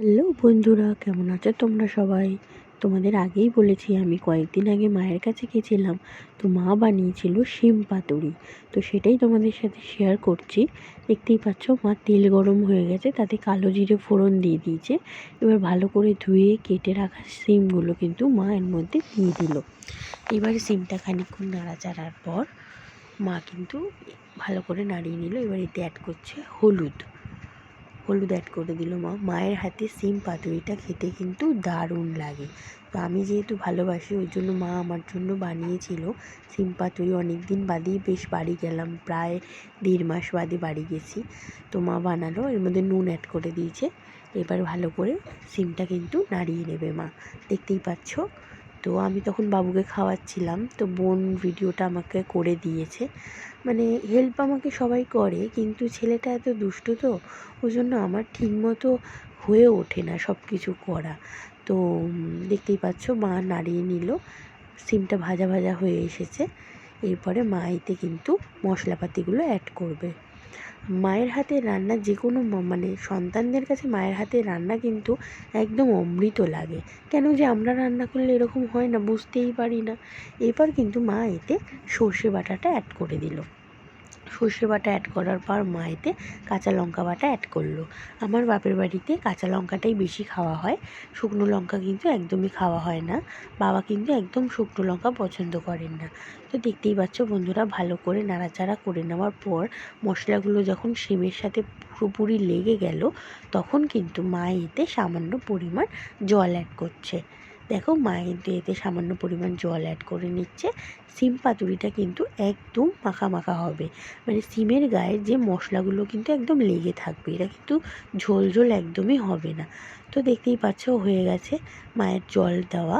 Hello বন্ধুরা, কেমন আছো তোমরা সবাই? তোমাদের আগেই বলেছি, আমি কয়েকদিন আগে মায়ের কাছে গেছিলাম। তো মা বানিয়েছিল শিম পাতুরি। তো সেটাই তোমাদের সাথে শেয়ার করছি। দেখতেই পাচ্ছ, মা তেল গরম হয়ে গেছে, তাতে কালো জিরে ফোড়ন দিয়ে দিয়েছে। এবার ভালো করে ধুয়ে কেটে রাখা শিমগুলো কিন্তু মা এর মধ্যে দিয়ে দিল। এবার শিমটা খানিক্ষণ নাড়াচাড়ার পর মা কিন্তু ভালো করে নাড়িয়ে নিল। এবার এতে অ্যাড করছে হলুদ। হলুদ অ্যাড করে দিল মা। মায়ের হাতে সিম পাতুরিটা খেতে কিন্তু দারুণ লাগে। তো আমি যেহেতু ভালোবাসি, ওই জন্য মা আমার জন্য বানিয়েছিল সিম পাতুরি। অনেক দিন বাদেই বেশ বাড়ি গেলাম, প্রায় দেড় মাস বাদে বাড়ি গেছি। তো মা বানালো, এর মধ্যে নুন অ্যাড করে দিয়েছে। এবার ভালো করে সিমটা কিন্তু নাড়িয়ে নেবে মা। দেখতেই পাচ্ছ? তো আমি তখন বাবুকে খাওয়াচ্ছিলাম। তো বোন ভিডিওটা আমাকে করে দিয়েছে। মানে হেল্প আমাকে সবাই করে, কিন্তু ছেলেটা এত দুষ্টু তো ওই জন্য আমার ঠিকমতো হয়ে ওঠে না সব কিছু করা। তো দেখতেই পাচ্ছ মা নাড়িয়ে নিল। সিমটা ভাজা ভাজা হয়ে এসেছে। এরপরে মা এতে কিন্তু মশলাপাতিগুলো অ্যাড করবে। মায়ের হাতে রান্না যে কোনো মানে সন্তানদের কাছে মায়ের হাতে রান্না কিন্তু একদম অমৃত লাগে। কেন যে আমরা রান্না করলে এরকম হয় না, বুঝতেই পারি না। এবার কিন্তু মা এতে সর্ষে বাটাটা অ্যাড করে দিল। সর্ষে বাটা অ্যাড করার পর মা এতে কাঁচা লঙ্কা বাটা অ্যাড করল। আমার বাপের বাড়িতে কাঁচা লঙ্কাটাই বেশি খাওয়া হয়। শুকনো লঙ্কা কিন্তু একদমই খাওয়া হয় না। বাবা কিন্তু একদম শুকনো লঙ্কা পছন্দ করেন না। তো দেখতেই পাচ্ছ বন্ধুরা, ভালো করে নাড়াচাড়া করে নেওয়ার পর মশলাগুলো যখন শিমের সাথে পুরোপুরি লেগে গেল, তখন কিন্তু মা এতে সামান্য পরিমাণ জল অ্যাড করছে। দেখো মায়ের এতে সামান্য পরিমাণ জল অ্যাড করে নিচ্ছে। সিম পাতুরিটা কিন্তু একদম মাখা মাখা হবে। মানে সিমের গায়ে যে মশলাগুলো কিন্তু একদম লেগে থাকবে, এটা কিন্তু ঝোল ঝোল একদমই হবে না। তো দেখতেই পাচ্ছ হয়ে গেছে মায়ের জল দেওয়া।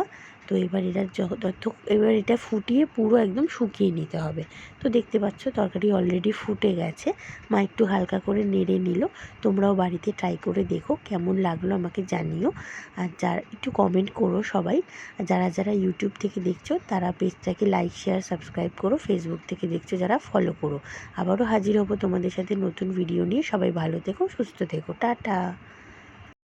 তো এবার এটা যত, এবার এটা ফুটিয়ে পুরো একদম শুকিয়ে নিতে হবে। তো দেখতে পাচ্ছ তরকারি অলরেডি ফুটে গেছে। মা একটু হালকা করে নেড়ে নিল। তোমরাও বাড়িতে ট্রাই করে দেখো কেমন লাগল আমাকে জানিও। আর যারা, একটু কমেন্ট করো সবাই। আর যারা যারা ইউটিউব থেকে দেখছ তারা পেজটাকে লাইক শেয়ার সাবস্ক্রাইব করো। ফেসবুক থেকে দেখছ যারা ফলো করো। আবারও হাজির হব তোমাদের সাথে নতুন ভিডিও নিয়ে। সবাই ভালো থেকো, সুস্থ থেকো। টাটা।